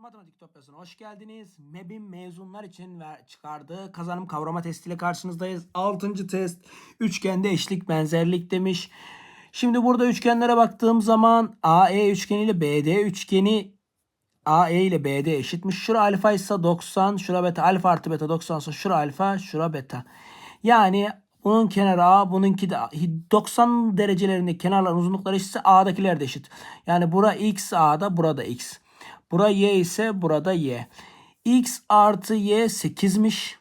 Matematik Topyası'na hoş geldiniz. MEB'in mezunlar için ver, çıkardığı kazanım kavrama testiyle karşınızdayız. 6. test üçgende eşlik benzerlik demiş. Şimdi burada üçgenlere baktığım zaman AE üçgeni ile BD üçgeni AE ile BD eşitmiş. Şura alfa ise 90, şura beta alfa artı beta 90 ise şura alfa, şura beta. Yani bunun kenarı A, bununki de A. 90 derecelerinde kenarların uzunlukları eşitse A'dakiler de eşit. Yani bura X A'da, burada X. Bura Y ise burada Y. X artı Y 8'miş.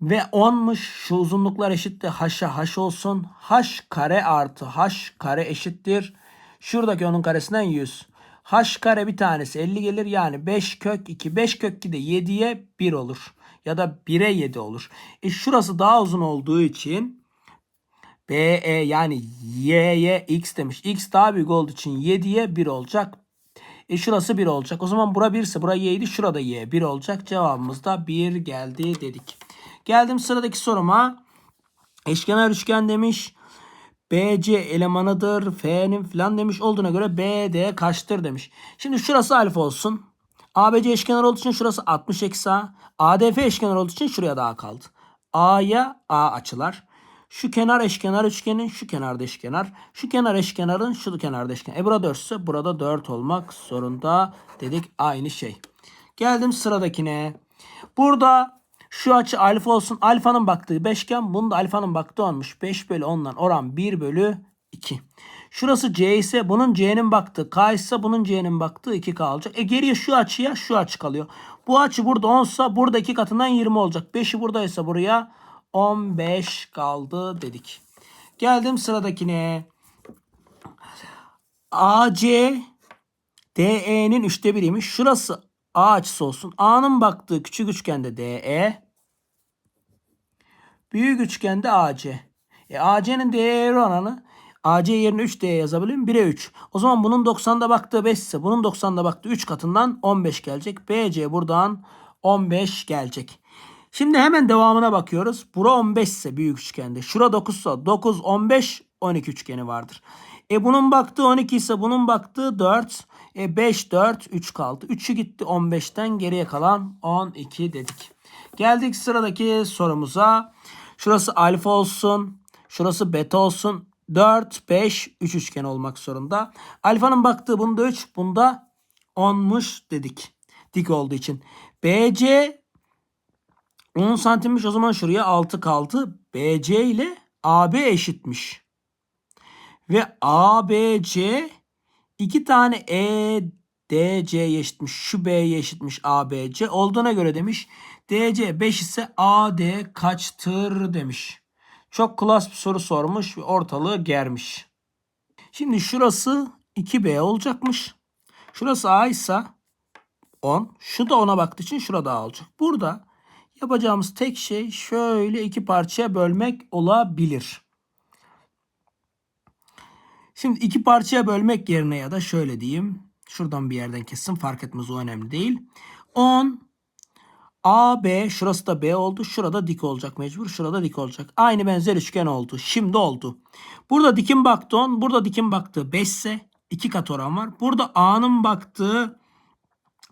Ve 10'muş. Şu uzunluklar eşittir. H'a H olsun. H kare artı H kare eşittir. Şuradaki onun karesinden 100. H kare bir tanesi 50 gelir. Yani 5 kök 2. 5 kök 2 de 7'ye 1 olur. Ya da 1'e 7 olur. E şurası daha uzun olduğu için BE yani Y'ye X demiş. X daha büyük olduğu için 7'ye 1 olacak. E şurası 1 olacak. O zaman bura 1 ise bura y'ydi. Şurada y 1 olacak. Cevabımız da 1 geldi dedik. Geldim sıradaki soruma. Eşkenar üçgen demiş. BC elemanıdır. F'nin falan demiş. Olduğuna göre BD kaçtır demiş. Şimdi şurası alfa olsun. ABC eşkenar olduğu için şurası 60 eksi A. ADF eşkenar olduğu için şuraya daha kaldı. A'ya A açılar. Şu kenar eşkenar üçgenin şu kenarda eşkenar. Şu kenar eşkenarın şu kenarda eşkenar. E burada 4 ise burada 4 olmak zorunda dedik aynı şey. Geldim sıradakine. Burada şu açı alfa olsun. Alfanın baktığı beşgen. Bunun da alfanın baktığı olmuş. 5 bölü 10'dan oran 1 bölü 2. Şurası C ise bunun C'nin baktığı K ise bunun C'nin baktığı 2K olacak. E geriye şu açıya şu açı kalıyor. Bu açı burada 10 ise burada 2 katından 20 olacak. 5'i buradaysa buraya 15 kaldı dedik. Geldim sıradakine. AC DE'nin üçte biriymiş. Şurası A açısı olsun. A'nın baktığı küçük üçgende DE. Büyük üçgende AC. E AC'nin DE oranı AC yerine 3D yazabilir miyim? 1'e 3. O zaman bunun 90'da baktığı 5 ise bunun 90'da baktığı 3 katından 15 gelecek. BC buradan 15 gelecek. Şimdi hemen devamına bakıyoruz. Bura 15 ise büyük üçgende. Şura 9 ise 9, 15, 12 üçgeni vardır. E bunun baktığı 12 ise bunun baktığı 4. E 5, 4, 3 kaldı. 3'ü gitti 15'ten geriye kalan 12 dedik. Geldik sıradaki sorumuza. Şurası alfa olsun. Şurası beta olsun. 4, 5, 3 üçgen olmak zorunda. Alfanın baktığı bunda 3, bunda 10'muş dedik. Dik olduğu için. BC 10 santimmiş o zaman şuraya 6 kaldı. BC ile AB eşitmiş. Ve ABC iki tane E DC'ye eşitmiş. Şu B'ye eşitmiş ABC. Olduğuna göre demiş. DC 5 ise AD kaçtır demiş. Çok klas bir soru sormuş ve ortalığı germiş. Şimdi şurası 2B olacakmış. Şurası A ise 10. Şu da 10'a baktığı için şurada A olacak. Burada yapacağımız tek şey şöyle iki parçaya bölmek olabilir. Şimdi iki parçaya bölmek yerine ya da şöyle diyeyim. Şuradan bir yerden kessin fark etmez o önemli değil. 10 AB şurası da B oldu. Şurada dik olacak mecbur. Şurada dik olacak. Aynı benzer üçgen oldu. Şimdi oldu. Burada dikin baktı 10. Burada dikin baktığı 5 ise 2 kat oran var. Burada A'nın baktığı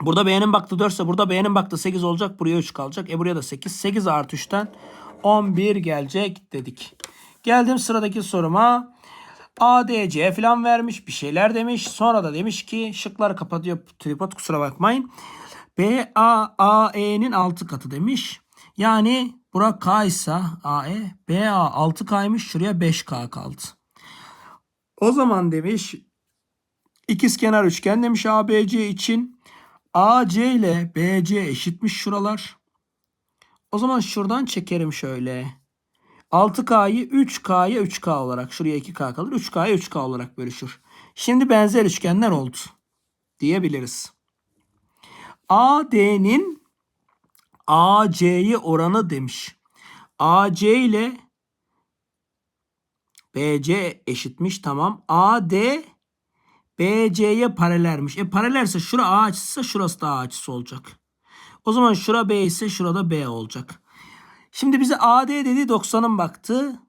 Burada B'nin baktığı 4 ise burada B'nin baktığı 8 olacak. Buraya 3 kalacak. E buraya da 8. 8 artı 3'ten 11 gelecek dedik. Geldim sıradaki soruma. ADC falan vermiş. Bir şeyler demiş. Sonra da demiş ki şıkları kapatıyor tripod kusura bakmayın. BAAE'nin 6 katı demiş. Yani bura K ise AE BA 6K'ymış. Şuraya 5K kaldı. O zaman demiş ikizkenar üçgen demiş ABC için. AC ile BC eşitmiş şuralar. O zaman şuradan çekerim şöyle. 6K'yı 3K'ya 3K olarak şuraya 2K kalır. 3K'ya 3K olarak bölüşür. Şimdi benzer üçgenler oldu diyebiliriz. AD'nin AC'ye oranı demiş. AC ile BC eşitmiş tamam. AD BC'ye paralelmiş. E paralelse şura A açısı şurası da A açısı olacak. O zaman şura B ise şurada B olacak. Şimdi bize AD dedi 90'ın baktı.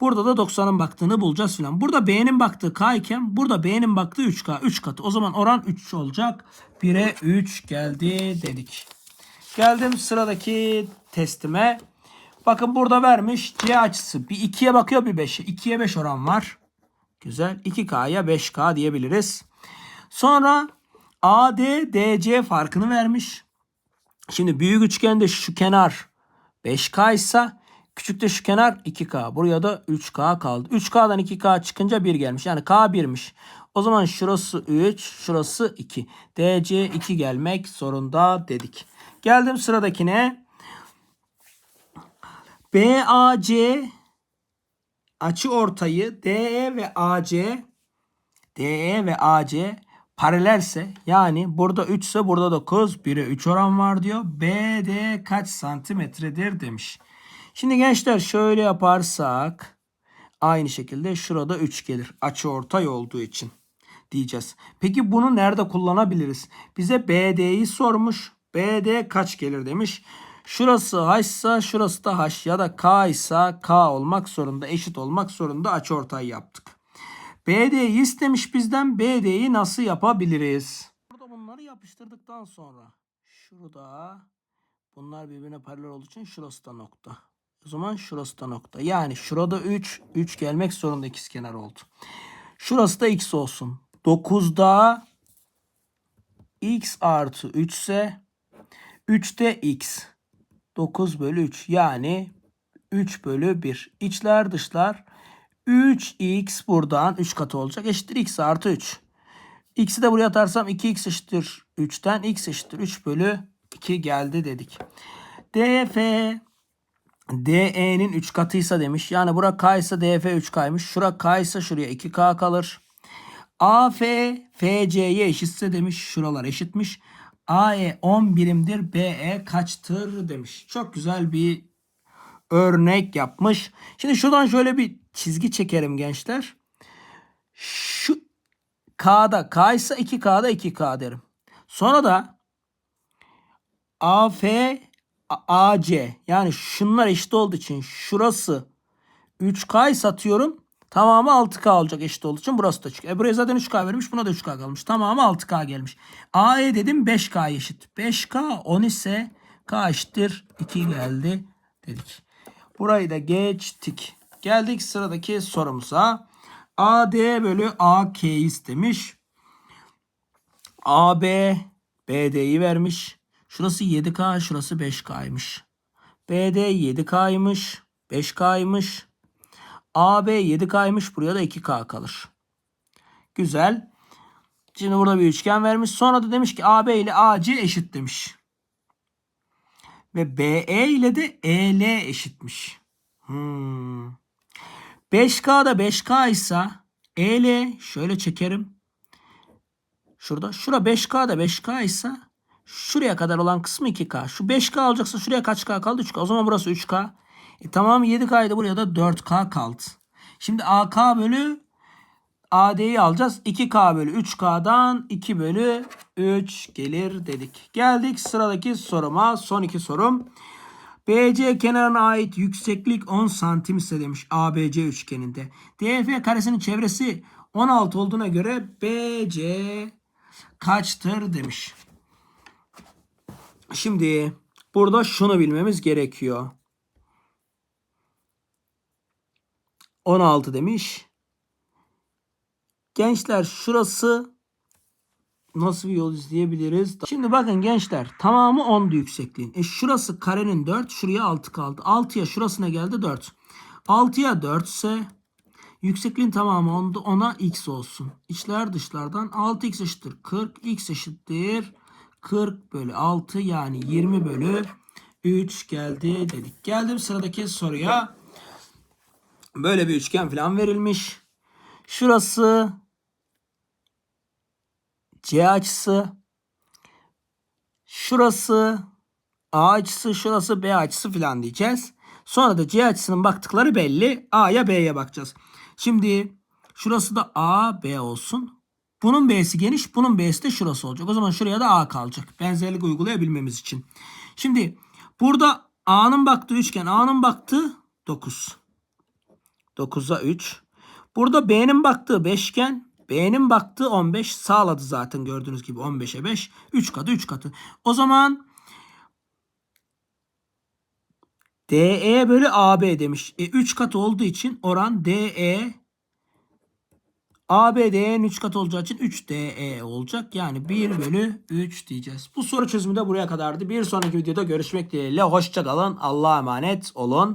Burada da 90'ın baktığını bulacağız filan. Burada B'nin baktığı K iken burada B'nin baktığı 3K. 3 katı. O zaman oran 3 olacak. 1'e 3 geldi dedik. Geldim sıradaki testime. Bakın burada vermiş C açısı. Bir 2'ye bakıyor bir 5'e. 2'ye 5 oran var. Güzel. 2K'ya 5K diyebiliriz. Sonra AD DC farkını vermiş. Şimdi büyük üçgende şu kenar 5K ise küçükte şu kenar 2K. Buraya da 3K kaldı. 3K'dan 2K çıkınca 1 gelmiş. Yani K 1'miş. O zaman şurası 3, şurası 2. DC 2 gelmek zorunda dedik. Geldim sıradakine. BAC açı ortayı DE ve AC DE ve AC paralelse yani burada 3 ise burada 9 1'e 3 oran var diyor. BD kaç santimetredir demiş. Şimdi gençler şöyle yaparsak aynı şekilde şurada 3 gelir. Açı ortay olduğu için diyeceğiz. Peki bunu nerede kullanabiliriz? Bize BD'yi sormuş. BD kaç gelir demiş. Şurası H ise şurası da H ya da K ise K olmak zorunda eşit olmak zorunda açıortay yaptık. BD'yi istemiş bizden BD'yi nasıl yapabiliriz? Burada bunları yapıştırdıktan sonra şurada bunlar birbirine paralel olduğu için şurası da nokta. O zaman şurası da nokta. Yani şurada 3, 3 gelmek zorunda ikizkenar oldu. Şurası da x olsun. 9'da x artı 3 ise 3'te x. 9 bölü 3 yani 3 bölü 1. İçler dışlar 3x buradan 3 katı olacak. Eşittir x artı 3. X'i de buraya atarsam 2x eşittir 3'ten x eşittir 3 bölü 2 geldi dedik. DF DE'nin 3 katıysa demiş. Yani bura K ise DF 3K'ymış. Şura K ise şuraya 2K kalır. AF FC'ye eşitse demiş. Şuralar eşitmiş. AE 10 birimdir. BE kaçtır demiş. Çok güzel bir örnek yapmış. Şimdi şuradan şöyle bir çizgi çekerim gençler. Şu K'da K ise 2K'da 2K derim. Sonra da AF AC yani şunlar eşit olduğu için şurası 3K satıyorum. Tamamı 6K olacak eşit olduğu için burası da çıkıyor. E buraya zaten 3K vermiş buna da 3K kalmış. Tamamı 6K gelmiş. AE dedim 5K eşit. 5K 10 ise K eşittir 2 geldi dedik. Burayı da geçtik. Geldik sıradaki sorumuza. AD bölü AK istemiş. AB BD'yi vermiş. Şurası 7K, şurası 5K'ymış. BD 7K'ymış, 5K'ymış. AB 7K'ymış, buraya da 2K kalır. Güzel. Şimdi burada bir üçgen vermiş. Sonra da demiş ki AB ile AC eşit demiş. Ve BE ile de EL eşitmiş. Hmm. 5K'da 5K ise EL şöyle çekerim. Şurada. Şura 5K'da 5K ise şuraya kadar olan kısmı 2K. Şu 5K olacaksa şuraya kaç K kaldı? 3K. O zaman burası 3K. E tamam 7K'ydı buraya da 4K kaldı. Şimdi AK bölü AD'yi alacağız. 2K bölü 3K'dan 2 bölü 3 gelir dedik. Geldik sıradaki soruma. Son iki sorum. BC kenarına ait yükseklik 10 santim ise demiş ABC üçgeninde. DF karesinin çevresi 16 olduğuna göre BC kaçtır demiş. Şimdi burada şunu bilmemiz gerekiyor. 16 demiş. Gençler şurası nasıl bir yol izleyebiliriz? Şimdi bakın gençler tamamı 10'du yüksekliğin. E şurası karenin 4 şuraya 6 kaldı. 6'ya şurasına geldi 4. 6'ya 4 ise yüksekliğin tamamı 10'du. Ona x olsun. İçler dışlardan 6x eşittir 40. x eşittir 40 bölü 6 yani 20 bölü 3 geldi dedik. Geldim sıradaki soruya. Böyle bir üçgen falan verilmiş. Şurası C açısı. Şurası A açısı, şurası B açısı falan diyeceğiz. Sonra da C açısının baktıkları belli. A'ya B'ye bakacağız. Şimdi şurası da A, B olsun. Bunun B'si geniş, bunun B'si de şurası olacak. O zaman şuraya da A kalacak. Benzerlik uygulayabilmemiz için. Şimdi burada A'nın baktığı üçgen, A'nın baktığı 9. 9'a 3. Burada B'nin baktığı beşgen. B'nin baktığı 15 sağladı zaten gördüğünüz gibi 15'e 5. 3 katı 3 katı. O zaman DE bölü AB demiş. E, 3 katı olduğu için oran DE AB DE'nin 3 katı olacağı için 3 DE olacak. Yani 1 bölü 3 diyeceğiz. Bu soru çözümü de buraya kadardı. Bir sonraki videoda görüşmek dileğiyle. Hoşçakalın. Allah'a emanet olun.